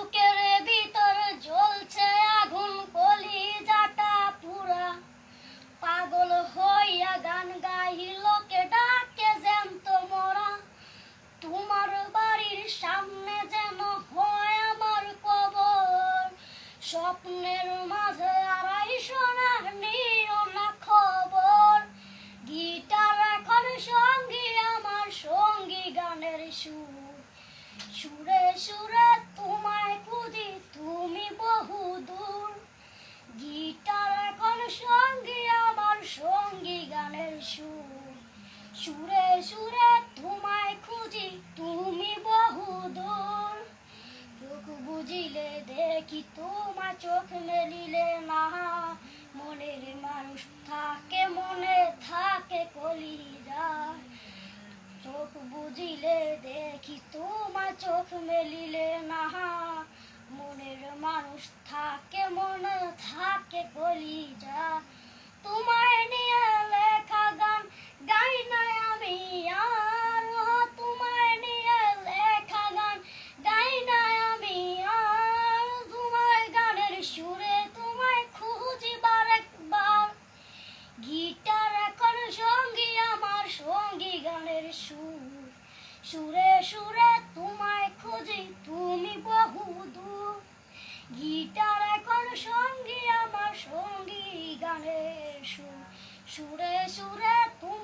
বুকের ভিতর জ্বলছে আগুন কলি জাটা পুরা। পাগল হইয়া গান গাই লোকে ডাকে জ্যান্ত মরা তোমার বাড়ির সামনে যেন হয় আমার কবর। স্বপ্নের মাঝে আড়াই সোনা নিও না খবর। গিটার এখন সঙ্গী, আমার সঙ্গী গানের সুর। সুরে সুরে সুরে সুরে তোমায় খুঁজি, তুমি বহু দূর। চোখ বুঝিলে দেখি তোমার চোখ মেলিলে না। মনের মানুষ থাকে, মনে থাকে কলিজা চোখ বুঝিলে দেখি তোমার চোখ মেলিলে না। মনের মানুষ থাকে, মনে থাকে কলিজা সুর সুরে তুমি